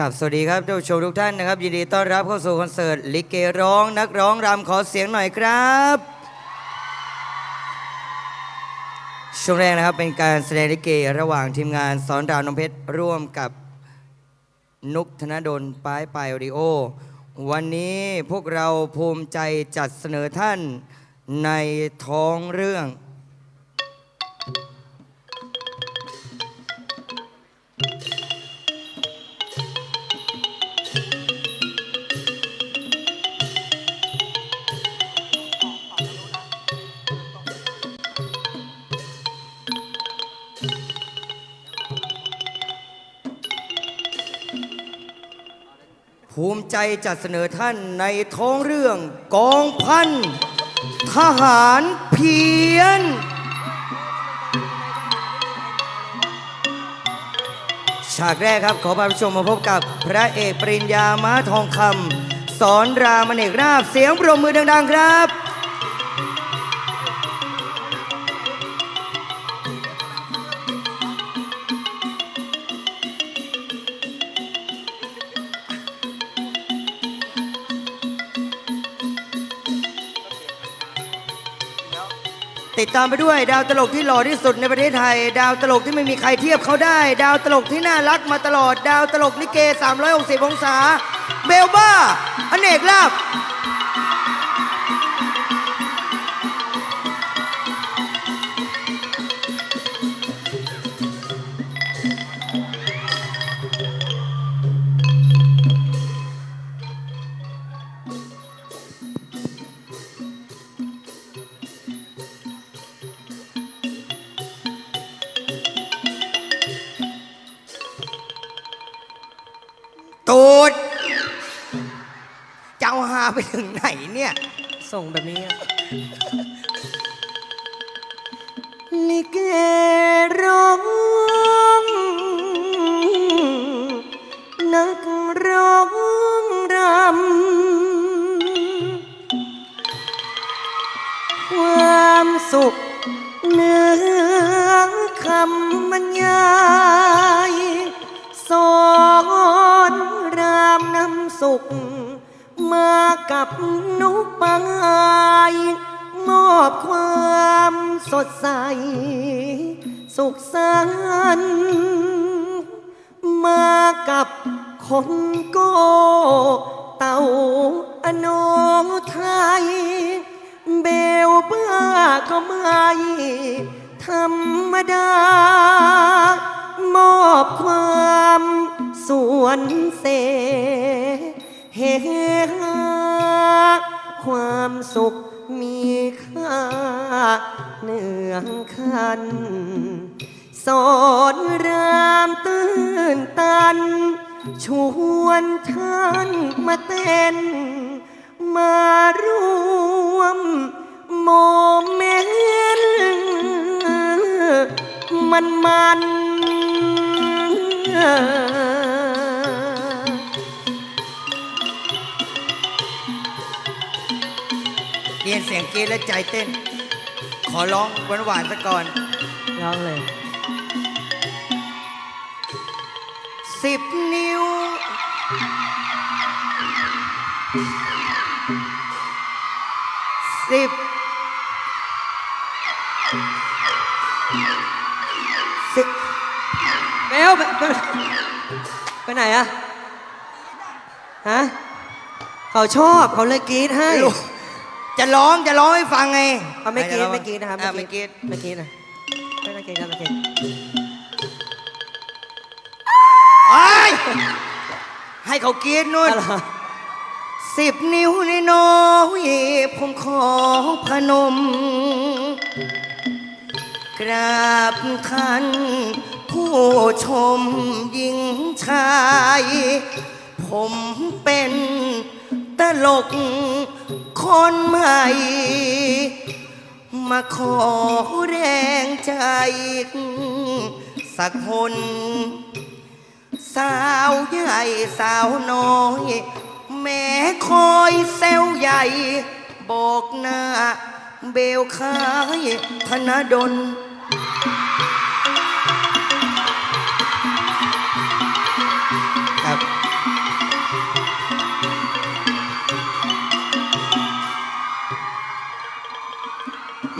กับสวัสดีครับท่านผู้ชมทุกท่านนะครับ ยินดีต้อนรับเข้าสู่คอนเสิร์ตลิเกร้องนักร้องรำขอเสียงหน่อยครับช่วงแรกนะครับเป็นการแสดงลิเกระหว่างทีมงานสอนดาวนมเพชรร่วมกับนุกธนดลป้ายปายออดิโอ วันนี้พวกเราภูมิใจจัดเสนอท่านในท้องเรื่อง จจัดเสนอท่านในท้องเรื่องกองพันทหารเพียน ฉากแรกครับขอพาผู้ชมมาพบกับพระเอกปริญญาม้าทองคำสอนรามเอกราบเสียงปรบมือดัง ๆ ครับ ติดตามไปด้วย ดาวตลกที่หล่อที่สุดในประเทศไทย ดาวตลกที่ไม่มีใครเทียบเขาได้ ดาวตลกที่น่ารักมาตลอด ดาวตลกลิเก 360 องศา เบลบ้า อเนกลาบ ไปถึงไหนเนี่ย ส่งแบบนี้อะ ลิเก นุปายมอบความสดใส สุขสันต์มากับคนโก เต่าอโนไทย เบลบ้าก็ไม่ธรรมดามอบความส่วนเส เฮฮาความสุขมีค่าเหนือคันสอนรามตื่นตัน ชวนท่านมาเต้น มาร่วมโมเมนต์มันมัน ยนเสียงกรีดและใจเต้น ขอร้องหวานๆซะก่อน ร้องเลย สิบนิ้ว สิบ สิบเบลไปไปไปไหนอะฮะ เขาชอบเขาเลยกรีดให้ ลูก จะร้องจะร้องให้ฟังไงเอาไม่กรีดจะองไม่กรีดนะครับอ่ไม่กรีดไม่กรีดนะไม่ได้กรีดครับไม่กรีดโอ้ยให้เขากรีดนู่นอะไรอสิบนิ้วนี่น้อยผมขอพนม กราบท่านผู้ชมหญิงชาย ผมเป็น ตลกคนใหม่ มาขอแรงใจ สักคน สาวใหญ่สาวน้อย แม่คอยเซลใหญ่ บอกหน้า เบลคายธนดล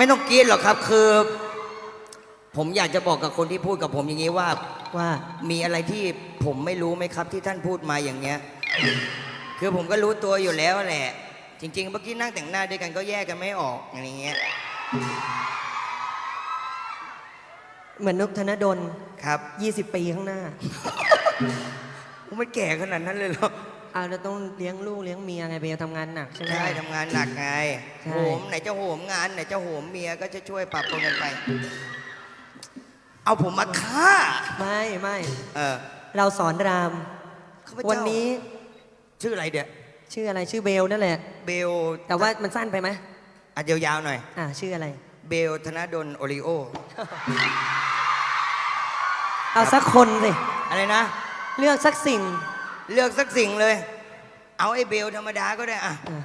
ไม่ต้องกรีดหรอกครับ คือ ผมอยากจะบอกกับคนที่พูดกับผมอย่างนี้ว่า ว่ามีอะไรที่ผมไม่รู้ไหมครับ ที่ท่านพูดมาอย่างเงี้ย คือผมก็รู้ตัวอยู่แล้วแหละ จริง ๆ เมื่อกี้นั่งแต่งหน้าด้วยกันก็แยกกันไม่ออกอย่างเงี้ยเหมือนนกธนดลครับ 20 ปีข้างหน้าไม่แก่ขนาดนั้นเลยเหรอ เอาเราต้องเลี้ยงลูกเลี้ยงเมียไงเบลทำงานหนักใช่ไหม ใช่ทำงานหนักไงใช่ โหมไหนจะโหมงานไหนจะโหมเมียก็จะช่วยปรับปรุงกันไป เอาผมมาฆ่า ไม่ไม่เออเราสอนราม ข้าพเจ้าวันนี้ชื่ออะไรเดี๋ยชื่ออะไรชื่อเบลนั่นแหละ เบลแต่ว่ามันสั้นไปไหมอะยาวๆหน่อย อ่าชื่ออะไร เบลธนดลโอริโอ เอาสักคนสิอะไรนะ เลือกสักสิ่ง เลือกสักสิ่งเลย เอาไอ้เบลธรรมดาก็ได้อะ อะ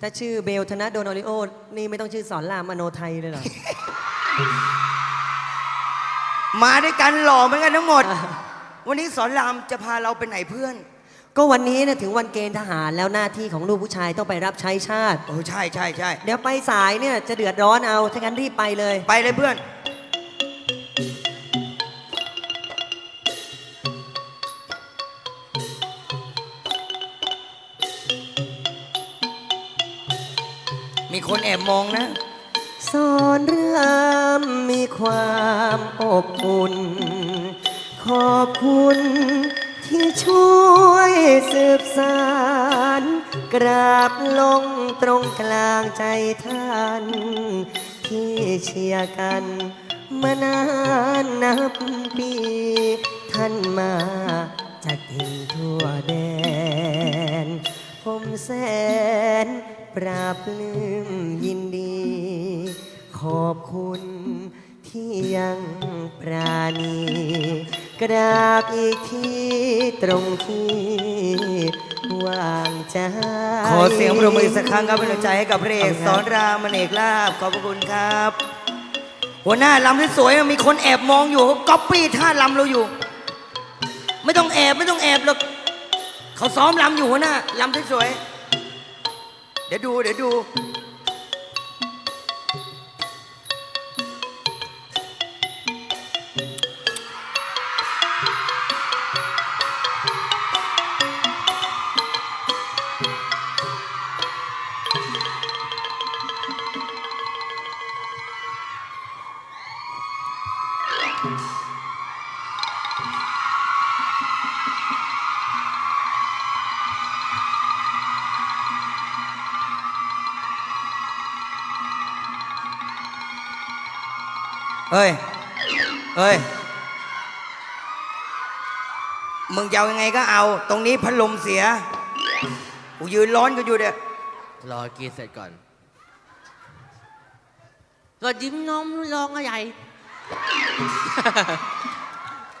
ถ้าชื่อเบลธนดลโอริโอ นี่ไม่ต้องชื่อสอนรามมโนไทยเลยเหรอ มาด้วยกันหล่อเหมือนกันทั้งหมด อะ วันนี้สอนรามจะพาเราไปไหนเพื่อน ก็วันนี้เนี่ยถึงวันเกณฑ์ทหารแล้วหน้าที่ของลูกผู้ชายต้องไปรับใช้ชาติ โอ้ใช่ใช่ใช่เดี๋ยวไปสายเนี่ยจะเดือดร้อนเอาถ้างั้นรีบไปเลย ไปเลยเพื่อน มีคนแอบมองนะ สอนรามมีความอบอุ่น ขอบคุณที่ช่วยสืบสาร กราบลงตรงกลางใจท่าน ที่เชียร์กัน มานานนับปี ท่านมาจากถิ่นทั่วแดน ผมแสน ปราบปลื้มยินดี ขอบคุณที่ยังปราณี กราบอีกที่ตรงที่วางใจ ขอเสียงปรบมือสักครั้งครับเป็นกำลังใจให้กับพระเอกสอนรามอเนกลาบขอบพระคุณครับ หัวหน้าลำที่สวยมีคนแอบมองอยู่เขาก๊อปปี้ท่าลำเราอยู่ ไม่ต้องแอบไม่ต้องแอบหรอกเขาซ้อมลำอยู่หัวหน้าลำที่สวย เดี๋ยวดู เดี๋ยวดู เฮ้ยเฮ้ย มึงจะเอายังไงก็เอา ตรงนี้พัดลมเสีย กูยืนร้อนก็อยู่เด้อรอกินเสร็จก่อน ก็ยิ้มน้อมรองก็ใหญ่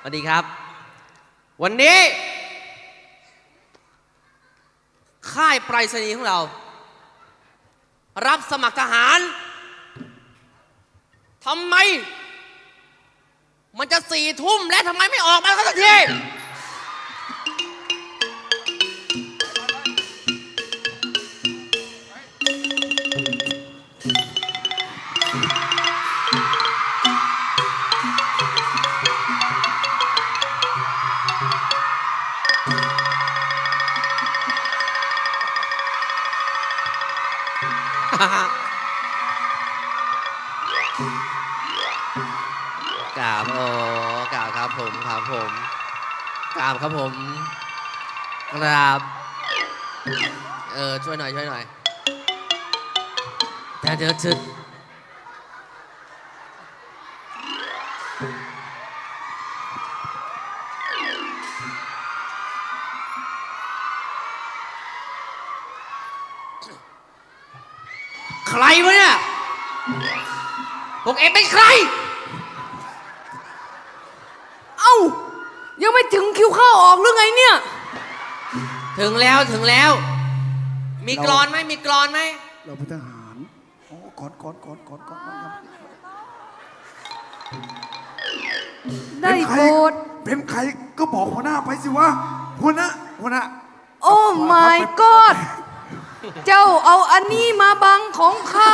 สวัสดีครับ วันนี้ ค่ายไปรษณีย์ของเรา รับสมัครทหารทำไม มันจะสี่ทุ่มและทำไมไม่ออกมาสักที ครับผม กราบ เออช่วยหน่อยช่วยหน่อยแต่เดี๋ยวจะใครวะเนี่ย พวกเองเป็นใคร ถึงแล้วถึงแล้ว มีกรอนไหมมีกรอนไหมเราเป็นทหารอ๋อกอดกอดกอดกอดกอดครับได้โครเป็นใครก็บอกหัวหน้าไปสิวะหัวหน้าหัวหน้าโอ้ my god เจ้าเอาอันนี้มาบังของข้า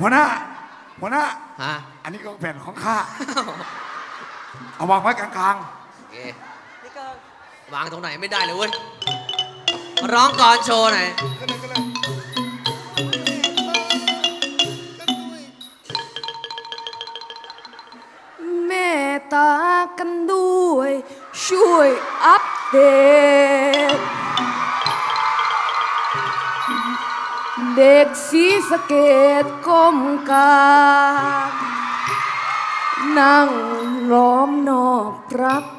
หัวหน้าหัวหน้า ฮะอันนี้ก็แผ่นของข้า เอาวางไว้กลางโอเควางตรงไหนไม่ได้เลยเว้ยมาร้องก่อนโชว์หน่อยแม่ตากันด้วย ช่วยอัปเดต เด็กสีสะเกตก้มกราบนั่งล้อมนอบรับๆ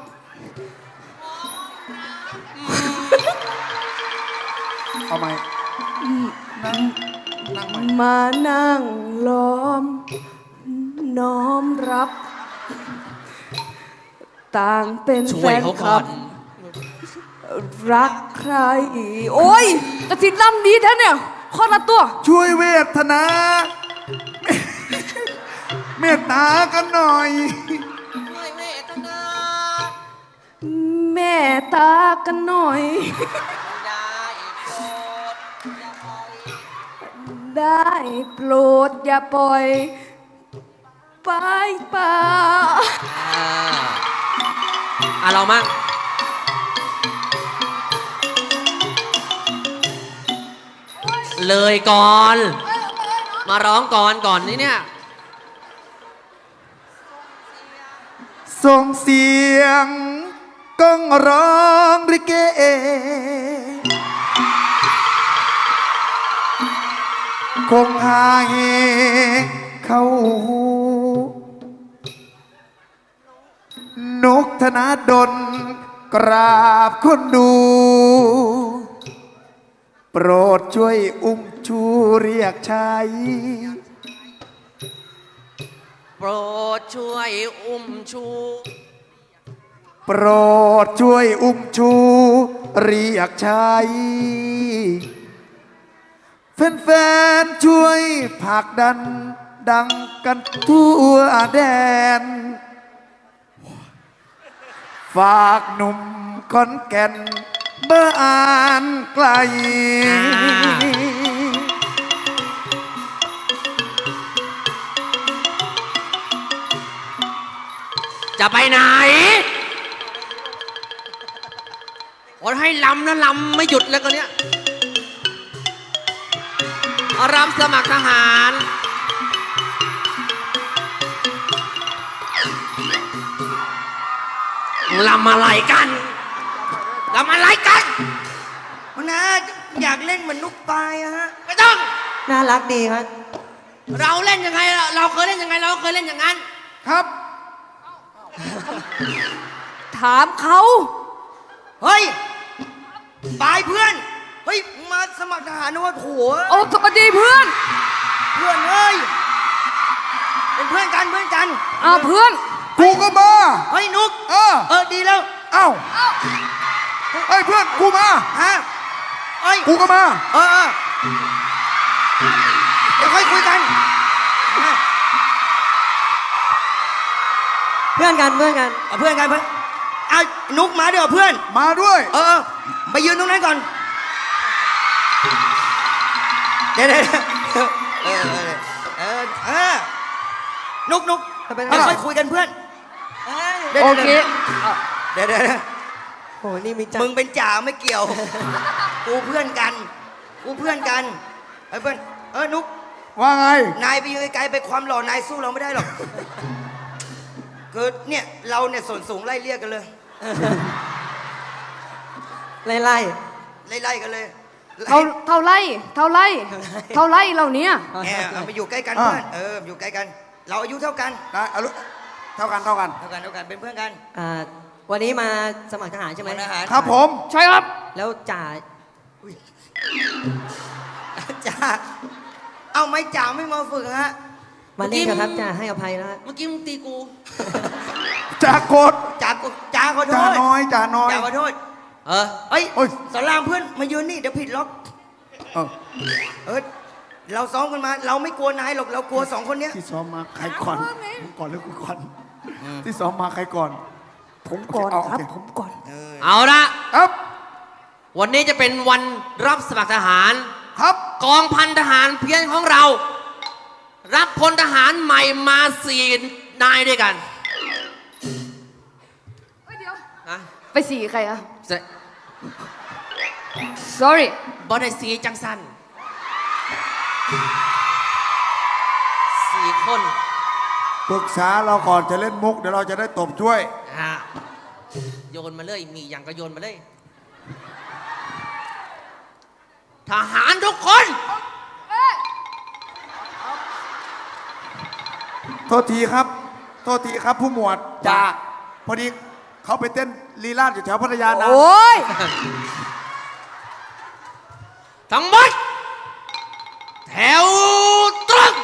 เอาไหมนั่งนั่งไหมมานั่งล้อม น้อมรับ ต่างเป็นช่แฟวยนเขาคก่ลัอบนรักใคร โอ้ยกระถินลำดีแท้เนี่ย ข้อละตัว ช่วยเวทนา เมตตากันหน่อยแม่ตากันหน่อยได้โปรดอย่าปล่อย ไปป่า อ่าอะเรามั่ง เลยก่อน มาร้องก่อนก่อนนี่เนี่ยส่งเสียงก้องร้องริเกคงหาเหเข้าหูนกธนาดลกราบคนดู โปรดช่วยอุ้มชูเรียกชายโปรดช่วยอุ้มชู โปรดช่วยอุ้มชู เรียกชายแฟนๆช่วยผลักดัน ดังกันทั่วแดน ฝากหนุ่มคอนแก่น เบอร์อ่านไกล จะไปไหนโอให้ลำนะลำไม่หยุดแล้วก็เนี้ยรับสมัครทหาร ลำอะไรกัน ลำอะไรกัน หัวหน้าอยากเล่นเหมือนนุกปลายอะฮะ ไม่ต้อง น่ารักดีครับ เราเล่นยังไง เราเคยเล่นยังไง เราก็เคยเล่นอย่างนั้น ครับ ถามเขาเฮ้ยปลายเพื่อน เฮ้ย มาสมัครทหารนะวะโถโอ้สวัสดีเพื่อนเพื่อนเอ้ย เป็นเพื่อนกันเพื่อนกัน อ่าเพื่อน กูก็มาเฮ้ยนุก เออ เออดีแล้ว เอ้า เอ้ยเพื่อนกูมา ฮะเอ้ยกูก็มา เออเออเดี๋ยวค่อยคุยกันมาเพื่อนกันเพื่อนกันเอาเพื่อนกันเพื่อนเอานุกมาเดี๋ยวาเพื่อน มาด้วย เออเออไปยืนตรงนั้นก่อน เดี๋ยวเดี๋ยวเออเออเออเออนุกนุกจะไปไหนเดี๋ยวค่อยคุยกันเพื่อนดี๋ยวโอดี๋ยวเค เดี๋ยวเดี๋ยวเดี๋ยว โหนี่มีจัมึงเป็นจ่าไม่เกี่ยว กูเพื่อนกัน กูเพื่อนกันไอ้เพื่อนเออนุก ว่าไง นายไปยืนไกลๆไปความหล่อนายสู้เราไม่ได้หรอกคือเนี่ยเราเนี่ยส่วนสูงไล่เรียกกันเลย ไล่ไล่ไล่ๆกันเลยไล่เท่าเท่าไรเท่าไรเท่าไรเราเนี้ยแหมเอาไปอยู่ใกล้กันอ่าเพื่อนเอออยู่ใกล้กัน เราอายุเท่ากันได้เอาลูกเท่ากันเท่ากัน เท่ากันเท่ากันเป็นเพื่อนกัน อ่า วันนี้มาสมัครทหารใช่ไหมทหารครับผม ใช่ครับ แล้วจ่าจ่าเอาไม่จ่าไม่มาฝึกฮะมาเล่นกันครับจ่าให้อภัยแล้วฮะเมื่อกี้มึงตีกูจากโกดจ่ากูจ่าขอโทจ่าษน้อยจ่าน้อยจ่าขอโทษ เออเฮ้ยโอ้ยสอนรามเพื่อนมายืนนี่เดี๋ยวผิดล็อก เออเออเราซ้อมกันมา เราไม่กลัวนายหรอกเรากลัวสองคนเนี้ยที่ซ้อมมาใครก่อนผมก่อนหรือกูก่อน ที่ซ้อมมาใครก่อน ผมก่อนโอเคครับเอาโอเค ผมก่อนเอาละครับวันนี้จะเป็นวันรับสมัครทหาร ครับกองพันทหารเพียรของเรา รับพลทหารใหม่มาสี่นายด้วยกันเฮ้ยเดี๋ยวฮะไปสีใครอะ จะ sorry บอได้สีจังสันสี่คนปรึกษาเราก่อนจะเล่นมุก เดี๋ยวเราจะได้ตบช่วยฮะ โยนมาเลยมีอย่างก็โยนมาเลย ทหารทุกคน โทษทีครับ โทษทีครับผู้หมวดจ่าพอดีเขาไปเต้นลีลาดอยู่แถวพัทยานะโอ้ยทั้งหมด แถวตรง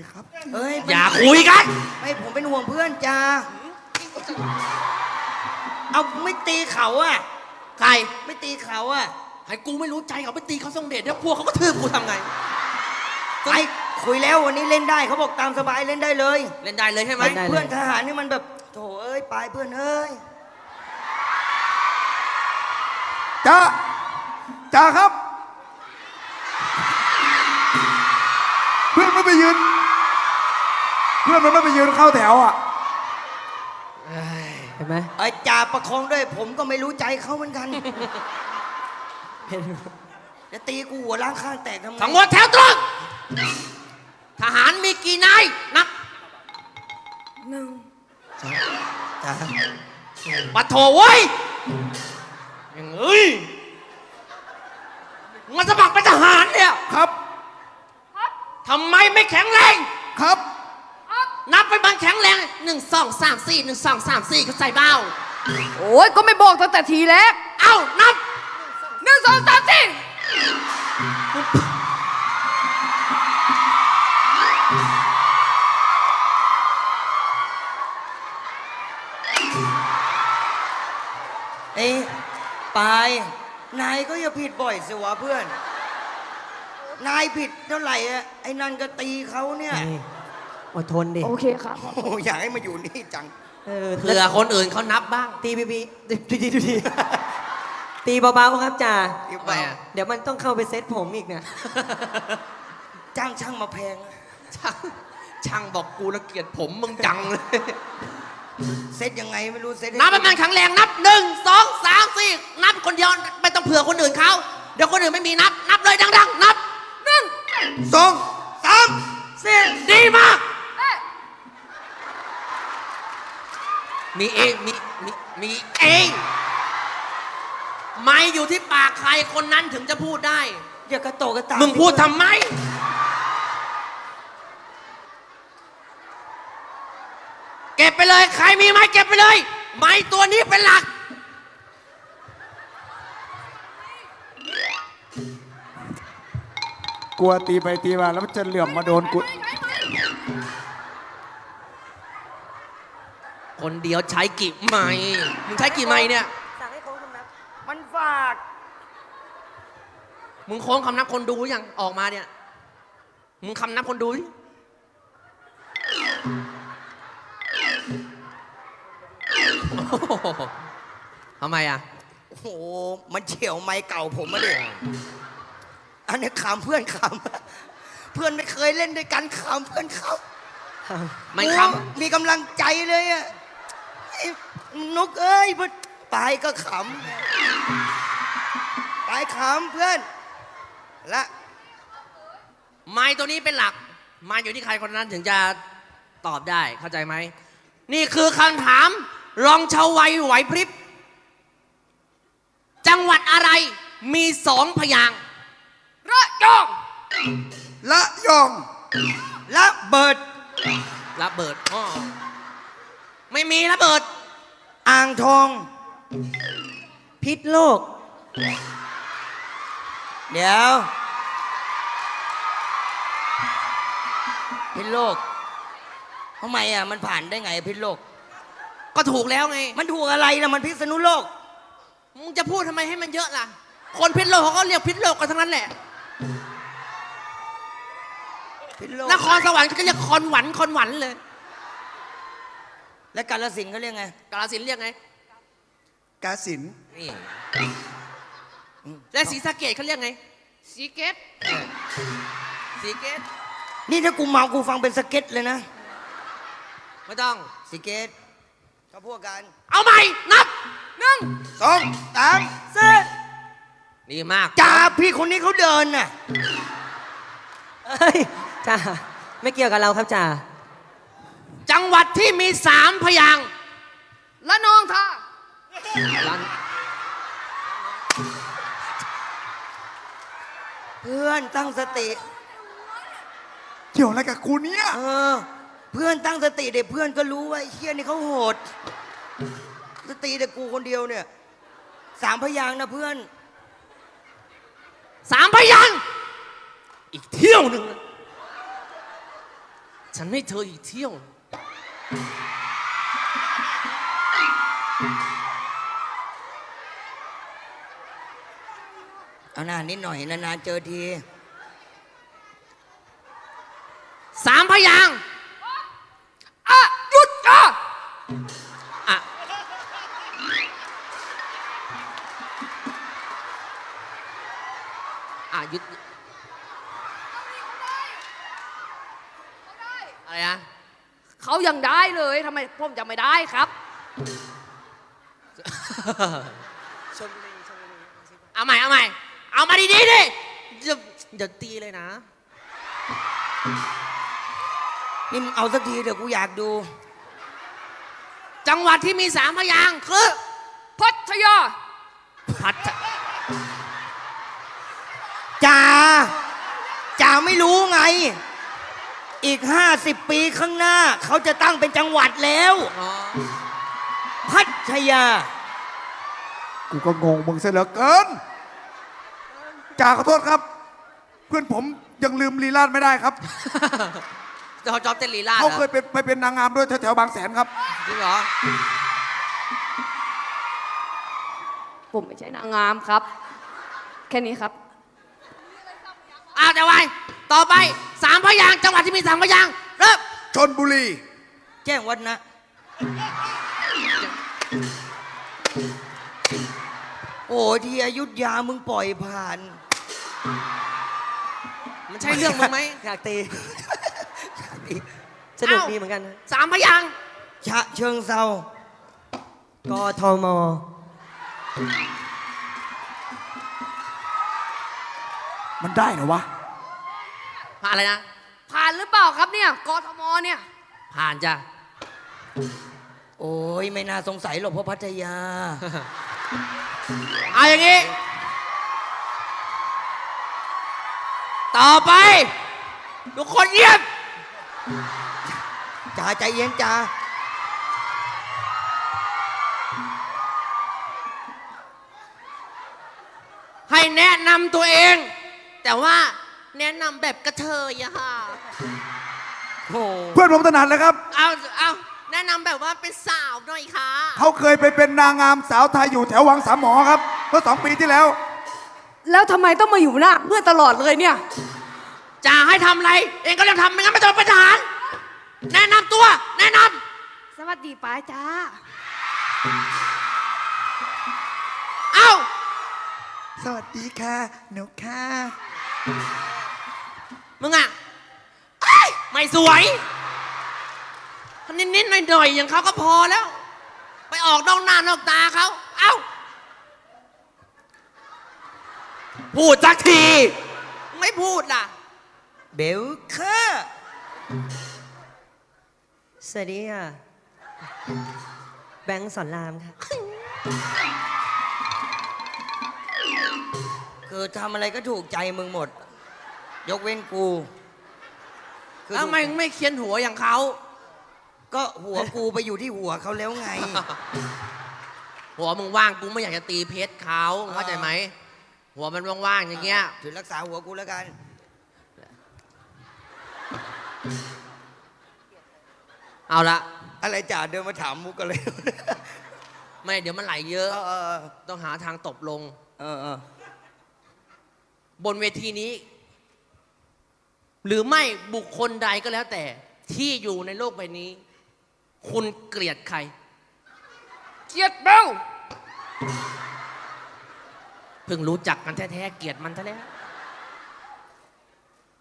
ไปครับ เอ้ยอย่าคุยกัน ไม่ผมเป็นห่วงเพื่อนจ้า เอาไม่ตีเขาอะใคร ไม่ตีเขาอะให้กูไม่รู้ใจเขาไปตีเขาทรงเดชเดี๋ยวพวกเขาก็ทืบกูทำไง ไอ้คุยแล้ววันนี้เล่นได้เขาบอกตามสบายเล่นได้เลย เล่นได้เลยใช่ไหม เล่นได้เพื่อนทหารนี่มันแบบโถเอ้ยไปเพื่อนเอ้ยจ้าจ้าครับ เพื่อนไม่ไปยืนเพื่อนมันไม่ไปยืนเข้าแถวอะเห็นไหมไอ้จ่าประคองด้วย ผมก็ไม่รู้ใจเขาเหมือนกันเห็นจะตีกูหัวล้างข้างแตกทำไงทั้งหมดแถวตรง ทหารมีกี่นายนับหนึ่งจ้าปัดโถเว้ยยังเอ้ยมันสมัครเป็นทหารเนี่ยครับ ทำไมไม่แข็งแรง ครับ นับไปบังแข็งแรงหนึ่งสองสามสี่หนึ่งสองสามสี่เขาใส่เบ้า โอ้ยก็ไม่บอกตั้งแต่ทีแรกเอ้านับหนึ่งสองสามสี่ไอ้ปาย นายก็อย่าผิดบ่อยสิวะเพื่อน นายผิดเท่าไหร่อะไอ้นั่นก็ตีเขาเนี่ย นี่ อดทนดิโอเคครับ โอ้โหอยากให้มาอยู่นี่จัง เออเผื่อคนอื่นเขานับบ้าง ตีบีบีดูดีดูดีตีเบาๆครับจ่าอีกทำไมเปล่าอะเดี๋ยวมันต้องเข้าไปเซ็ตผมอีกนะจ้างช่างมาแพงอะช่างช่างบอกกูละเกียดผมมึงจังเลย เซ็ตยังไงไม่รู้เซ็ตให้นับไปมันแข็งแรงนับหนึ่งสองสามสี่นับคนเดียวไม่ต้องเผื่อคนอื่นเขาเดี๋ยวคนอื่นไม่มีนับ นับเลยดัง ๆ นับหนึ่งสองสามสี่ดีมาก มีเองมีมีมีเอง ไม่อยู่ที่ปากใครคนนั้นถึงจะพูดได้ อย่ากระโตกกระตากมึงพูดทำไม เก็บไปเลย ใครมีไม้เก็บไปเลย ไม้ตัวนี้เป็นหลัก กลัวตีไปตีมาแล้วมันจะเหลื่อมมาโดนกู คนเดียวใช้กี่ไม้มึงใช้กี่ไม้เนี่ย สั่งให้เขาทำนับมันฝากมึงโค้งคำนับคนดูยังออกมาเนี่ย มึงคำนับคนดูดิโอ้โหทำไมอะ โอ้โห มันเฉียวไม้เก่าผมมาเลยอันนี้ขำเพื่อนขำเพื่อนไม่เคยเล่นด้วยกันขำเพื่อนขำมันโอ้คมีกำลังใจเลยอะไอ้ นุกเอ้ยมันปายก็ขำปายขำเพื่อน และำไม้ตัวนี้เป็นหลักไม้อยู่ที่ใครคนนั้นถึงจะตอบได้เข้าใจไหม นี่คือคำถามรองชาววัยไหวพริบ จังหวัดอะไรมีสองพยางค์ระยอง ละยองและเบิดระเบิดอ้อไม่มีระเบิด อ่างทอง พิษโลก เดี๋ยว พิษโลกทำไมอะมันผ่านได้ไงพิษโลก ก็ถูกแล้วไง มันถูกอะไรนะมันพิษณุโลก มึงจะพูดทำไมให้มันเยอะล่ะ คนพิษโลกเขาก็เรียกพิษโลกกันทั้งนั้นแหละ พิษโลกนครสวรรค์เขาก็เรียกคอนหวันคอนหวันเลย และกาลสินธุ์เขาเรียกไง กาฬสินธุ์เรียกไง กาสินนี่และศรีสะเกดเขาเรียกไง สีเกตสีเกตนี่ถ้ากูเมากูฟังเป็นสเก็ตเลยนะไม่ต้อง สเก็ตเขาพวกกันเอาใหม่ นับหนึ่งสองสามสี่ดีมากจ่าพี่คนนี้เขาเดินน่ะเอ้ยจ่าไม่เกี่ยวกับเราครับจ่า จังหวัดที่มีสามพยางค์ละนองท่าลันเพื่อนตั้งสติ เกี่ยวอะไรกับกูเนี่ยเออ เพื่อนตั้งสติเด็กเพื่อนก็รู้ว่าไอ้เฮียนี่เขาโหด สติแต่กูคนเดียวเนี่ยสามพยางค์นะเพื่อนสามพยางค์อีกเที่ยวหนึ่งนะฉันให้เธออีกเที่ยว เอาหน้านิดหน่อยนานๆเจอทีสามพยางค์อะหยุดอะอะอะหยุดอะไรนะเขายังได้เลยทำไมผมจะไม่ได้ครับเอาใหม่เอาใหม่ เอามาดีๆดิเดี๋ยวเดี๋ยวตีเลยนะ นี่มึงเอาสักทีเดี๋ยวกูอยากดู จังหวัดที่มีสามพยางค์คือพัทยาพัทจ่าจ่าไม่รู้ไง อีกห้าสิบปีข้างหน้า เขาจะตั้งเป็นจังหวัดแล้ว อ๋อพัทยา กูก็งงมึงเสียเหลือเกิน จ่าขอโทษครับ เพื่อนผมยังลืมลีลาดไม่ได้ครับ จอจอบเต้นลีลาดหรเขาอเคยเป็นไปเป็นนางงามด้วยแถวๆบางแสนครับ จริงเหรอ ผมไม่ใช่นางงามครับ แค่นี้ครับ อ้าวแต่ไว้ต่อไปสามพยางค์จังหวัดที่มีสามพยางค์เริ่มชนบุรี แจ้งวัฒนะ โอ้ยที่อยุธยามึงปล่อยผ่าน มันใช่เรื่องมึงไหมอยากตีสนุกดีเหมือนกันนะสามพยางค์ฉะเชิงเซากทมมันได้เหรอวะ ผ่านอะไรนะ ผ่านหรือเปล่าครับเนี่ยกทมเนี่ย ผ่านจ้ะ โอ้ยไม่น่าสงสัยหรอกเพราะพัทยา เอาอย่างนี้ ต่อไป ทุกคนเงียบจ่าใจเย็นจ่าให้แนะนำตัวเอง แต่ว่าแนะนำแบบกระเทยอะค่ะโอ้เพื่อนผมถนัดเลยครับ เอาเอาแนะนำแบบว่าเป็นสาวหน่อยค่ะ เขาเคยไปเป็นนางงามสาวไทยอยู่แถววังสามหมอครับเมื่อสองปีที่แล้ว แล้วทำไมต้องมาอยู่หน้าเพื่อนตลอดเลยเนี่ยจะให้ทำอะไร เองก็ต้องทำไม่งั้นไม่ต้องเป็นทหาร แนะนำตัว แนะนสวัสดีป้าจ้าำเอ้า สวัสดีค่ะ หนูค่ะ มึงอะเอ้ยไม่สวยนิดๆหน่อยๆอย่างเขาก็พอแล้ว ไปออกนอกหน้านอกตาเขาเอ้า พูดสักที ไม่พูดล่ะ เบลเคอร์สวัสดีค่ะ แบงค์สอนรามค่ะ คือทำอะไรก็ถูกใจมึงหมด ยกเว้นกูคือแล้วทำไมมึงไม่เคียนหัวอย่างเขา ก็หัวกูไปอยู่ที่หัวเขาแล้วไง หัวมึงว่างกูไม่อยากจะตีเพชรเขามึงเข้าใจไหม หัวมันว่างๆอย่างเงี้ย ถือรักษาหัวกูแล้วกัน เอาละอะไรจ่าเดินมาถามมุกกันเลย ไม่เดี๋ยวมันไหลเยอะ เออเออต้องหาทางตบลง เออเออ บนเวทีนี้ หรือไม่บุคคลใดก็แล้วแต่ ที่อยู่ในโลกใบนี้ คุณเกลียดใคร เกียรติเบลเพิ่งรู้จักกันแท้ๆเกลียดมันซะแล้ว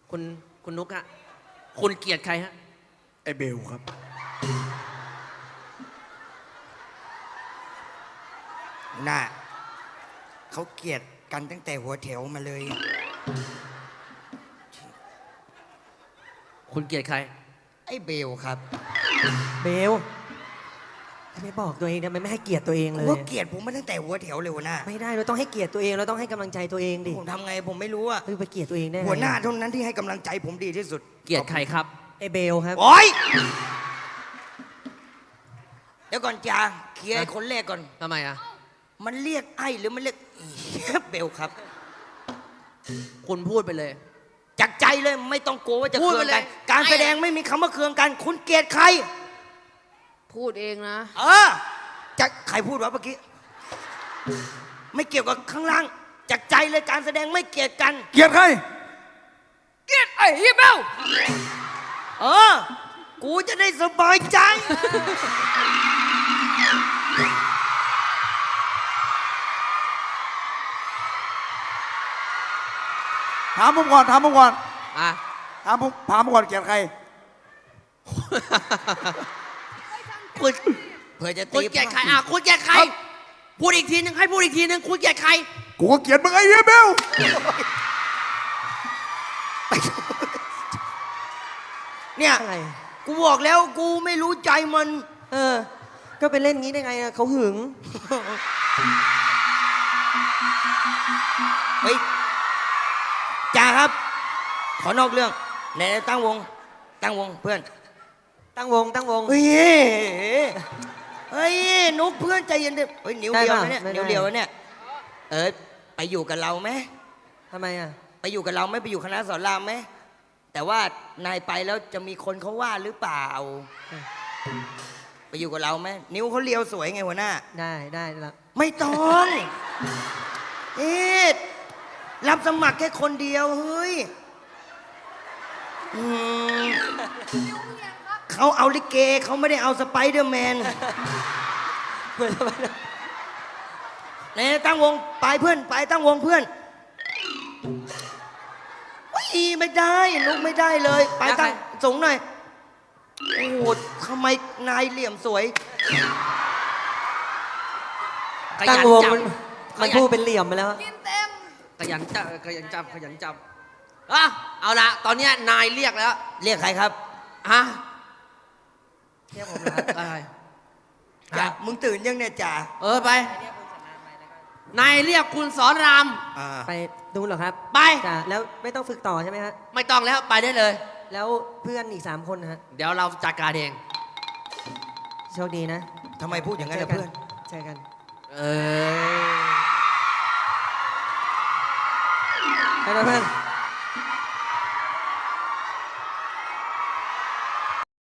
คุณคุณนุกฮะคุณเกลียดใครฮะไอ้เบลครับ น่าเขาเกลียดกันตั้งแต่หัวแถวมาเลย คุณเกลียดใคร ไอ้เบลครับ เบลทำ ไมบอกตัวเองทำไมไม่ให้เกียรติตัวเองเลย ว่าเกลียดผมมาตั้งแต่หัวแถวเลยหัวหน้าไม่ได้เราต้องให้เกียรติตัวเองเราต้องให้กำลังใจตัวเองดิผมทำไงผมไม่รู้อะเฮ้ยไปเกลียรติตัวเองได้ไงหัวหน้าเท่านั้นที่ให้กำลังใจผมดีที่สุดเกลียดใครครับ ไอเบลครับ โอ๊ยเดี๋ยวก่อนจ้าเคลียร์ไอ้คนแรกก่อน ทำไมอะ มันเรียกไอ้หรือมันเรียกอีเบลครับ คุณพูดไปเลย จากใจเลยไม่ต้องกลัวว่าจะพูดเคืไปองเลยกันการแสดงไม่มีคำว่าเคืองกัน คุณเกลียดใคร พูดเองนะ เออจะใครพูดวะเมื่อกี้ ไม่เกี่ยวกับข้างล่าง จากใจเลยการแสดงไม่เกลียดกัน เกลียดใคร เกลียดไอ้เฮียเบลเออ กูจะได้สบายใจ ถามผมก่อน ถามผมก่อน อะ ถามผมถามผมก่อนเกลียดใคร คุณเพื่อจะคุณตีเกลียดใครอะคุณเกลียดใคร พูดอีกทีหนึงให้พูดอีกทีหนึงคุณเกลียดใคร กูก็เกลียดมึงไอ้เหี้ยเบลเนี่ยอะไร กูบอกแล้วกูไม่รู้ใจมัน เออ ก็ไปเล่นงี้ได้ไงอะเขาหึง เฮ้ยจ่าครับ ขอนอกเรื่องไหนตั้งวง ตั้งวงเพื่อน ตั้งวงตั้งวง เฮ้ยเฮ้ยนุกเพื่อนใจเย็นดิเฮ้ยนิ้วได้เดียวปะนะเนี่ยไม่ได้นิ้วเดียวนะเนี่ย เออไปอยู่กับเราไหมทำไมอะ ไปอยู่กับเราไหมไปอยู่คณะสอนรามไหมแต่ว่านายไปแล้วจะมีคนเขาว่าหรือเปล่า ไปอยู่กับเราไหมนิ้วเขาเลียวสวยไงหัวหน้า ได้ได้ละไม่ต้องเอ๊ะรับสมัครแค่คนเดียวเฮ้ยอืม เขาเอาลิเกเขาไม่ได้เอาสไปเดอร์แมนเหมือนทำไมนะไหนตั้งวงไปเพื่อนไปตั้งวงเพื่อนอุ้ยไม่ได้ลุกไม่ได้เลย ไปตั้งสูงหน่อยโอ้โหทำไมนายเหลี่ยมสวย ขยันตั้งวงจับมันขมันยันพูดเป็นเหลี่ยมไปแล้ว กินเต็ม ขยันจับขยันจับขยันจับอะเอาละตอนเนี้ยนายเรียกแล้ว เรียกใครครับ ฮะ เรียกผมเหรอครับอะไรจ่าฮะมึงตื่นยังเนี่ยจ่าเออไปนายเรียกคุณสอนราม อ่าไปดูเหรอครับไป จ้ะแล้วไม่ต้องฝึกต่อใช่ไหมฮะ ไม่ต้องแล้วไปได้เลย แล้วเพื่อนอีกสามคนนะฮะ เดี๋ยวเราจัดการเอง โชคดีนะทำไมพูดอย่างนั้นล่ะจกัเพื่อน เจอกัน เออ ไปไปเพื่อน